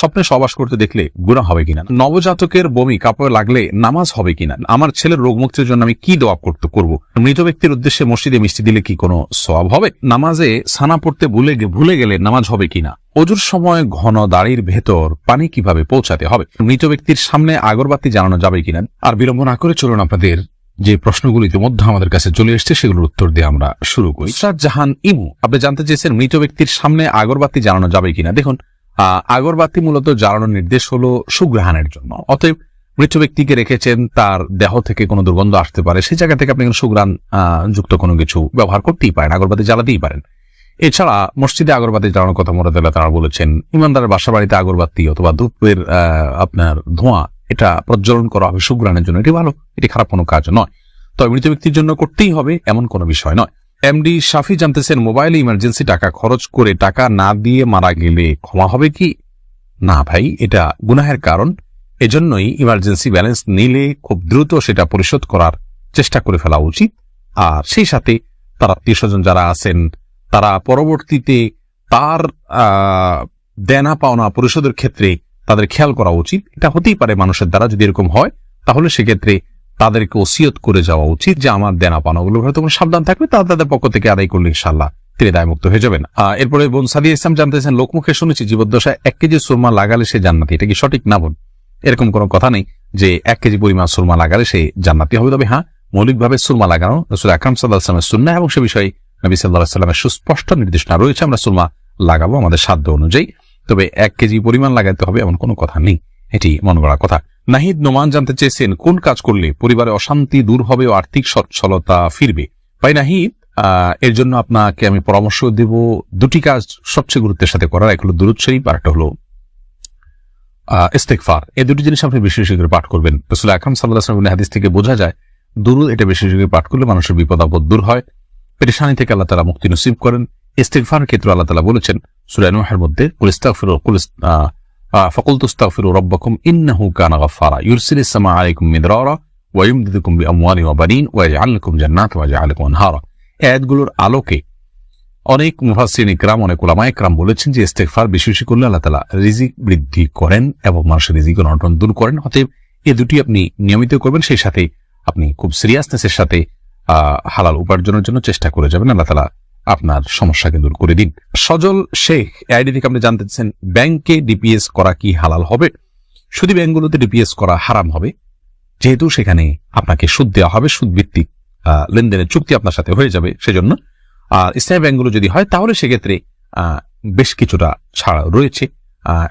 স্বপ্নে সবাস করতে দেখলে গুণা হবে কিনা? নবজাতকের বমি কাপড়ে লাগলে নামাজ হবে কিনা? আমার ছেলের রোগ মুক্তির জন্য আমি কি দোয়া করতে করব? মৃত ব্যক্তির উদ্দেশ্যে মসজিদে মিষ্টি দিলে কি কোনো সওয়াব হবে? নামাজে সানা পড়তে ভুলে ভুলে গেলে নামাজ হবে কিনা? অজুর সময় ঘন দাড়ির ভেতর পানি কীভাবে পৌঁছাতে হবে? মৃত ব্যক্তির সামনে আগরবাতি জানানো যাবে কিনা? আর বিলম্ব না করে চলুন আপনাদের যে প্রশ্নগুলো ইতিমধ্যে আমাদের কাছে চলে এসেছে, সেগুলোর উত্তর দিয়ে আমরা শুরু করি। ইসরাত জাহান ইমু, আপনি জানতে চেয়েছেন মৃত ব্যক্তির সামনে আগরবাতি জানানো যাবে কিনা? দেখুন আগরবাতি মূলত জ্বালানোর নির্দেশ হলো সুগ্রহাণের জন্য। অতএব মৃত ব্যক্তিকে রেখেছেন, তার দেহ থেকে কোনো দুর্গন্ধ আসতে পারে, সেই জায়গা থেকে আপনি কোনো সুগ্রাণ যুক্ত কোনো কিছু ব্যবহার করতেই পারেন, আগরবাতি জ্বালাতেই পারেন। এছাড়া মসজিদে আগরবাতি জ্বালানোর কথা মোরাদাল্লাহ তারা বলেছেন, ইমানদারের বাসা বাড়িতে আগরবাতি অথবা ধূপের আপনার ধোঁয়া, এটা প্রজ্বলন করা হবে সুগ্রাণের জন্য। এটি ভালো, এটি খারাপ কোনো কাজ নয়। তবে মৃত ব্যক্তির জন্য করতেই হবে, এমন কোনো বিষয় নয়। এমডি শাফি জানতেছেন মোবাইলে ইমার্জেন্সি টাকা খরচ করে টাকা না দিয়ে মারা গেলে ক্ষমা হবে কি? না ভাই, এটা গুনাহের কারণ। এজন্যই ইমার্জেন্সি ব্যালেন্স নিলে খুব দ্রুত সেটা পরিশোধ করার চেষ্টা করে ফেলা উচিত। আর সেই সাথে তার আত্মীয় স্বজন যারা আছেন, তারা পরবর্তীতে তার দেনা পাওনা পরিশোধের ক্ষেত্রে তাদের খেয়াল করা উচিত। এটা হতেই পারে মানুষের দ্বারা যদি এরকম হয়, তাহলে সেক্ষেত্রে তাদেরকে ওসিয়ত করে যাওয়া উচিত যে আমার দেনা পাওনাগুলো হয়তো তোমরা সাবধান থাকবে, তারা তাদের পক্ষ থেকে আদায় করলে ইনশাল্লাহ তিনি দায়মুক্ত হয়ে যাবেন। এরপরে বোন সাদিয়া ইসলাম জানতেছেন লোকমুখে শুনেছি জীবদ্দশায় এক কেজি সুরমা লাগালে সে জান্নাতি, এটা কি সঠিক না বোন? এরকম কোনো কথা নেই যে এক কেজি পরিমাণ সুরমা লাগালে সে জান্নাতি হবে। তবে হ্যাঁ মৌলিকভাবে সুরমা লাগানো রসুল আকরাম সাল্লাহ আসলামের সুন্না এবং সে বিষয়ে নবী সাল্লাহ সাল্লামের সুস্পষ্ট নির্দেশনা রয়েছে, আমরা সুরমা লাগাবো আমাদের সাধ্য অনুযায়ী। তবে এক কেজি পরিমাণ লাগাতে হবে এমন কোনো কথা নেই, এটি মন কথা। নাহিদ নোমান জানতে চেয়েছেন, কোন কাজ করলে পরিবারে অশান্তি দূর হবে ও আর্থিক সচ্ছলতা ফিরবে? ভাই নাহিদ এর জন্য আপনাকে আমি পরামর্শ দেব দুটি কাজ সবচেয়ে গুরুত্বের সাথে করার, এক হলো দুরুদ শরীফ, আর একটা হলো ইস্তেকফার এই দুটি জিনিস আপনি বেশি বেশি করে পাঠ করবেন। রসুল আকরাম সাল্লাহ হাদিস থেকে বোঝা যায়, দুরুদ এটা বেশি বেশি করে পাঠ করলে মানুষের বিপদ আপদ দূর হয়। পেরেশানি থেকে আল্লাহ তালা মুক্তি নসিব করেন। ইস্তেকফার ক্ষেত্রে আল্লাহ তালা বলেছেন সুরানুহের মধ্যে কুলিস্তাফির ফকুল তুস্তাফির রব্বাকুম ইন্নাহু কানা গাফারা আয়াতগুলোর আলোকে অনেক মুফাসসিরিন ইকরাম, অনেক উলামা ইকরাম বলেছেন যে ইস্তেগফার বেশি বেশি করলে আল্লাহ রিজিক বৃদ্ধি করেন এবং মানুষের অনটন দূর করেন। অতএব এই দুটি আপনি নিয়মিত করবেন, সেই সাথে আপনি খুব সিরিয়াসনেসের সাথে হালাল উপার্জনের জন্য চেষ্টা করে যাবেন। আল্লাহ তাআলা আপনার সমস্যাকে দূর করে দিন। সজল শেখ আইডি থেকে আপনি জানতে চাচ্ছেন, ব্যাংকে ডিপিএস করা কি হালাল হবে? শুধু ব্যাংকগুলোতে ডিপিএস করা হারাম হবে? যেহেতু সেখানে আপনাকে সুদ দেওয়া হবে সুদ ভিত্তিক লেনদেনের চুক্তি আপনার সাথে হয়ে যাবে সেজন্য। আর ইসলামী ব্যাংকগুলো যদি হয়, তাহলে সেক্ষেত্রে বেশ কিছুটা ছাড় রয়েছে।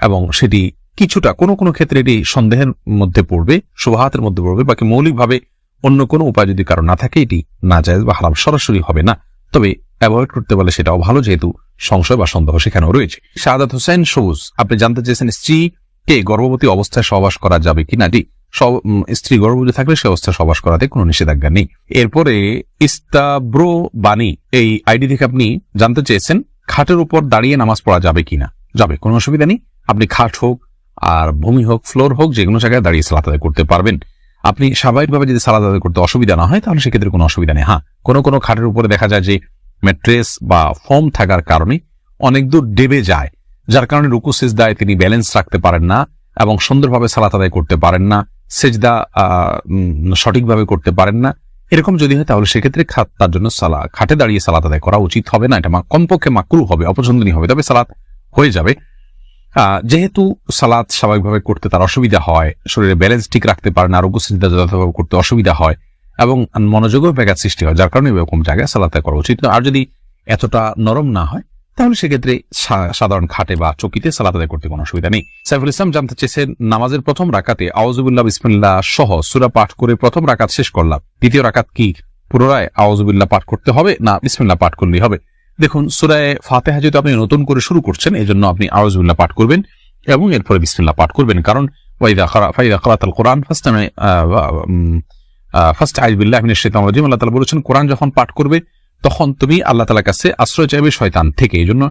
এবং সেটি কিছুটা, কোনো কোনো ক্ষেত্রে এটি সন্দেহের মধ্যে পড়বে, শুভাহাতের মধ্যে পড়বে, বাকি মৌলিকভাবে অন্য কোনো উপায় যদি কারও না থাকে, এটি না যায় বা হারাম সরাসরি হবে না। তবে অ্যাভয়েড করতে পারলে সেটাও ভালো, যেহেতু সংশয় বা সন্দেহ সেখানেও রয়েছে। শাহাদাত হোসেন, সবুজ। আপনি জানতে চেয়েছেন স্ত্রীকে গর্ভবতী অবস্থায় সহবাস করা যাবে কিনা? জি, সব- স্ত্রী গর্ভবতী থাকলে সে অবস্থায় সহবাস করাতে কোনো নিষেধাজ্ঞা নেই। এরপরে ইস্তাব্রো বাণী এই আইডি থেকে আপনি জানতে চেয়েছেন খাটের উপর দাঁড়িয়ে নামাজ পড়া যাবে কিনা? যাবে, কোনো অসুবিধা নেই। আপনি খাট হোক, আর ভূমি হোক, ফ্লোর হোক যে কোনো জায়গায় দাঁড়িয়ে সালাত আদায় করতে পারবেন। আপনি স্বাভাবিকভাবে যদি সালাদ আদায় করতে অসুবিধা না হয়, তাহলে সেক্ষেত্রে কোনো অসুবিধা নেই। হ্যাঁ কোনো কোনো খাটের উপরে দেখা যায় যে ম্যাট্রেস বা ফোম থাকার কারণে অনেক দূর ডেবে যায়, যার কারণে রুকু সেজদায় তিনি ব্যালেন্স রাখতে পারেন না এবং সুন্দরভাবে সালাত আদায় করতে পারেন না, সেজদা সঠিকভাবে করতে পারেন না। এরকম যদি হয় তাহলে সেক্ষেত্রে তার জন্য সালা, খাটে দাঁড়িয়ে সালাত আদায় করা উচিত হবে না, এটা কমপক্ষে মাকরু হবে, অপছন্দনীয় হবে, তবে সালাত হয়ে যাবে। যেহেতু সালাত স্বাভাবিকভাবে করতে তার অসুবিধা হয়, শরীরে ব্যালেন্স ঠিক রাখতে পারে না আরোগ্য সিদ্ধা যথাযথভাবে করতে অসুবিধা হয় এবং মনোযোগও ব্যাঘাত সৃষ্টি হয়, যার কারণে এরকম জায়গায় সালাত করা উচিত। আর যদি এতটা নরম না হয়, তাহলে সেক্ষেত্রে সাধারণ খাটে বা চকিতে সালাত করতে কোনো অসুবিধা নেই। সাইফুল ইসলাম জানতে চেয়েছেন, নামাজের প্রথম রাকাতে আওয়াজুবিল্লাহ বিসমিল্লাহ সহ সুরা পাঠ করে প্রথম রাকাত শেষ করলাম। দ্বিতীয় রাকাত কি পুনরায় আওয়াজুবিল্লাহ পাঠ করতে হবে, না বিসমিল্লাহ পাঠ করলেই হবে? দেখুন, সুরায় ফাতেহা যেহেতু আপনি নতুন করে শুরু করছেন এই জন্য আপনি আওয়াজুবিল্লাহ পাঠ করবেন এবং এরপরে বিসমিল্লাহ পাঠ করবেন। কারণ ওয়াইদা ফাইদা খারাতাল কোরআন ফার্স্ট ফার্স্ট আইবিল্লাহ মিনাশ শাইতানির রাজিম, আল্লাহ তাআলা বলেছেন, কোরআন যখন পাঠ করবে, তখন তুমি আল্লাহ তাআলার কাছে আশ্রয় চাইবে শয়তান থেকে। এই জন্য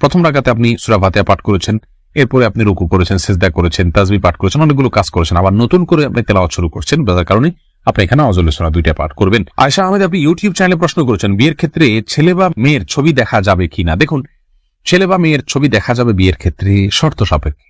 প্রথম রাকাতে আপনি সূরা ফাতিহা পাঠ করেছেন, এরপরে আপনি রুকু করেছেন, সেজদা করেছেন, তাজবি পাঠ করেছেন, অনেকগুলো কাজ করেছেন। আবার নতুন করে আপনি তেলাওয়াত শুরু করছেন, যার কারণে আপনি এখানে অজল সোনা দুইটা পাঠ করবেন। আয়সা আহমেদ, আপনি ইউটিউব চ্যানেলে প্রশ্ন করেছেন, বিয়ের ক্ষেত্রে ছেলে বা মেয়ের ছবি দেখা যাবে কিনা? দেখুন, ছেলে বা মেয়ের ছবি দেখা যাবে বিয়ের ক্ষেত্রে শর্ত সাপেক্ষে।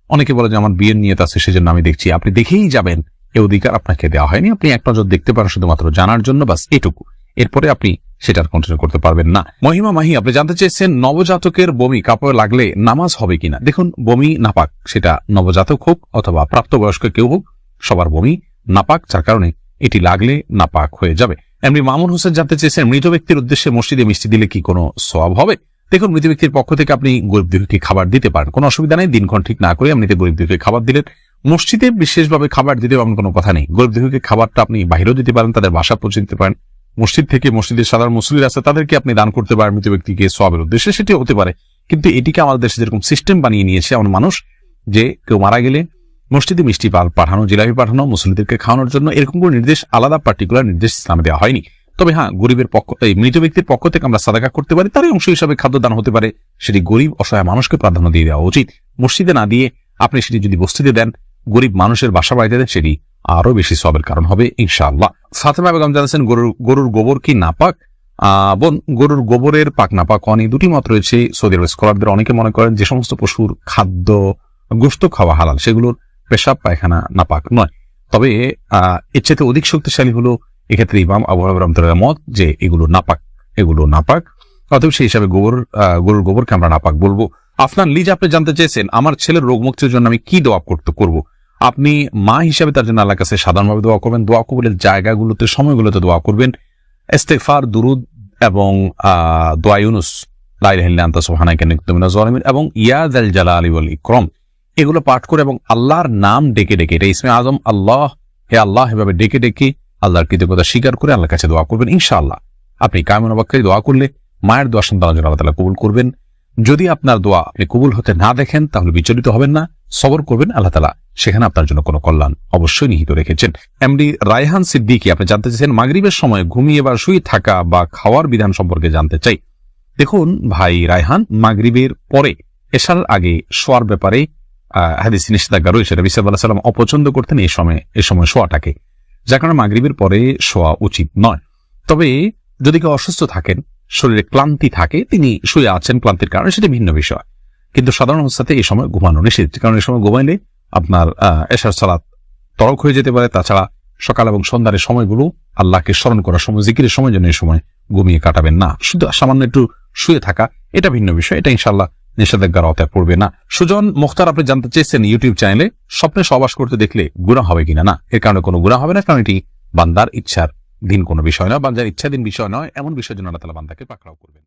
অনেকে বলে যে আমার বিয়ের নিয়ত আছে, সেজন্য আমি দেখছি। আপনি দেখেই যাবেন। এ অধিকার আপনাকে দেওয়া হয়নি। আপনি এক নজর দেখতে পারেন শুধুমাত্র জানার জন্য বাস এটুকু। এরপরে আপনি সেটার কন্টিনিউ করতে পারবেন না। মহিমা মাহি, আপনি জানতে চেয়েছেন নবজাতকের বমি কাপড়ে লাগলে নামাজ হবে কিনা? দেখুন, বমি নাপাক, সেটা নবজাতক হোক অথবা প্রাপ্তবয়স্ক কেউ হোক, সবার বমি নাপাক, যার কারণে এটি লাগলে নাপাক হয়ে যাবে। এমনি মামুন হোসেন জানতে চেয়েছেন মৃত ব্যক্তির উদ্দেশ্যে মসজিদে মিষ্টি দিলে কি কোনো সওয়াব হবে? দেখুন, মৃত ব্যক্তির পক্ষ থেকে আপনি গরিব দুঃখীকে খাবার দিতে পারেন। কোনো অসুবিধা নেই, দিনক্ষণ ঠিক না করে এমনিতে গরিব দুঃখীকে খাবার দিলেন। মসজিদে বিশেষভাবে খাবার দিতে এমন কোনো কথা নেই। গরিব দুঃখীকে খাবারটা আপনি বাইরেও দিতে পারেন, তাদের বাসা পৌঁছে দিতে পারেন। মসজিদ থেকে মসজিদের সাধারণ মুসলির আছে, তাদেরকে আপনি দান করতে পারেন মৃত ব্যক্তিকে সবের উদ্দেশ্যে সেটি হতে পারে। কিন্তু এটিকে আমাদের দেশে যেরকম সিস্টেম বানিয়ে নিয়েছে, এমন মানুষ যে কেউ মারা গেলে মসজিদে মিষ্টি পাল পাঠানো, জিলাপি পাঠানো মুসলিমদেরকে খাওয়ানোর জন্য এরকম কোনো নির্দেশ, আলাদা পার্টিকুলার নির্দেশ ইসলামে দেওয়া হয়নি। তবে হ্যাঁ গরিবের পক্ষ এই মৃত ব্যক্তির পক্ষ থেকে আমরা সাদাকা করতে পারি তারই অংশ হিসাবে খাদ্যদান হতে পারে। সেটি গরিব অসহায় মানুষকে প্রাধান্য দিয়ে দেওয়া উচিত। মসজিদে না দিয়ে আপনি সেটি যদি বস্তিতে দেন গরিব মানুষের বাসা বাড়িতে দেন সেটি আরও বেশি সবের কারণ হবে ইনশাআল্লাহ। ফাতেমা বেগম জানাচ্ছেন গরুর গরুর গোবর কি নাপাক? বোন গরুর গোবরের পাক নাপাক অনেক দুটি মত রয়েছে সৌদি আরব স্কলারদের। অনেকে মনে করেন যে সমস্ত পশুর খাদ্য গোস্ত খাওয়া হালাল সেগুলোর পেশাব পায়খানা নাপাক নয়। তবে আহ, এর চাইতে অধিক শক্তিশালী হলো এক্ষেত্রে ইমাম আবু হাবিব রহমতুল্লাহ মত যে এগুলো নাপাক এগুলো নাপাক। অতএব সেই হিসাবে গোবর গরুর গোবরকে আমরা নাপাক বলব। আফনান লিজ আপনি জানতে চেয়েছেন আমার ছেলের রোগ মুক্তির জন্য আমি কি দোয়া করতে করব? আপনি মা হিসাবে তার জন্য আল্লাহ কাছে সাধারণভাবে দোয়া করবেন দোয়া কবুলের জায়গাগুলোতে সময়গুলোতে দোয়া করবেন। ইস্তেগফার দুরুদ এবং আহ, দোয়া ইউনুস লাইলাহিল্লা আনতা সুবহানাকা ইন্নী কুনতু মিনাজ জালিমিন এবং ইয়াদ আল জালালি ওয়াল ইকরাম। এগুলো পাঠ করে এবং আল্লাহর নাম ডেকে ডেকে এটা ইসমে আজম আল্লাহ হে আল্লাহ এভাবে ডেকে ডেকে আল্লাহর কৃতজ্ঞতা স্বীকার করে আল্লাহর কাছে দোয়া করবেন, ইনশাআল্লাহ। আপনি কায়মন অবাক্কারী দোয়া করলে মায়ের দোয়া সন্তান জন্য আল্লাহ কবুল করবেন। যদি আপনার দোয়া আপনি কবুল হতে না দেখেন, তাহলে বিচলিত হবেন না। সবর করবেন আল্লাহ তালা সেখানে আপনার জন্য কোনো কল্যাণ অবশ্যই নিহিত রেখেছেন। এমডি রায়হান সিদ্দিকি, আপনি জানতে চাইছেন মাগরিবের সময় ঘুমিয়ে বা শুয়ে থাকা বা খাওয়ার বিধান সম্পর্কে জানতে চাই। দেখুন ভাই রায়হান, মাগরিবের পরে এশার আগে শোয়ার ব্যাপারে হাদিস নিষেধাজ্ঞা রয়েছে। রবি সাল্লাহ সাল্লাম অপছন্দ করতেন এই সময় এ সময় শোয়াটাকে। যার কারণে মাগরিবের পরে শোয়া উচিত নয়। তবে যদি কেউ অসুস্থ থাকেন, শরীরে ক্লান্তি থাকে, তিনি শুয়ে আছেন, ক্লান্তির কারণে সেটা ভিন্ন বিষয়। কিন্তু সাধারণ অবস্থাতে এই সময় ঘুমানো নিষেধ, কারণ এই সময় ঘুমাইলে আপনার এশার সালাত তরক হয়ে যেতে পারে। তাছাড়া সকাল এবং সন্ধ্যার সময়গুলো আল্লাহকে স্মরণ করার সময়, জিকিরের সময় জন্য এই সময় ঘুমিয়ে কাটাবেন না। শুধু সামান্য একটু শুয়ে থাকা, এটা ভিন্ন বিষয়। এটা ইনশাল্লাহ নিষেধাজ্ঞার আওতায় পড়বে না। সুজন মুখতার, আপনি জানতে চেয়েছেন ইউটিউব চ্যানেলে স্বপ্নে সবাস করতে দেখলে গুণা হবে কিনা? না, এর কারণে কোনো গুণা হবে না, কারণ এটি বান্দার ইচ্ছার দিন। কোনো বিষয় নয়, বান্দার ইচ্ছাধীন বিষয় নয়, এমন বিষয় জন্য আল্লাহ তালা বান্দাকে পাকড়াও করবেন।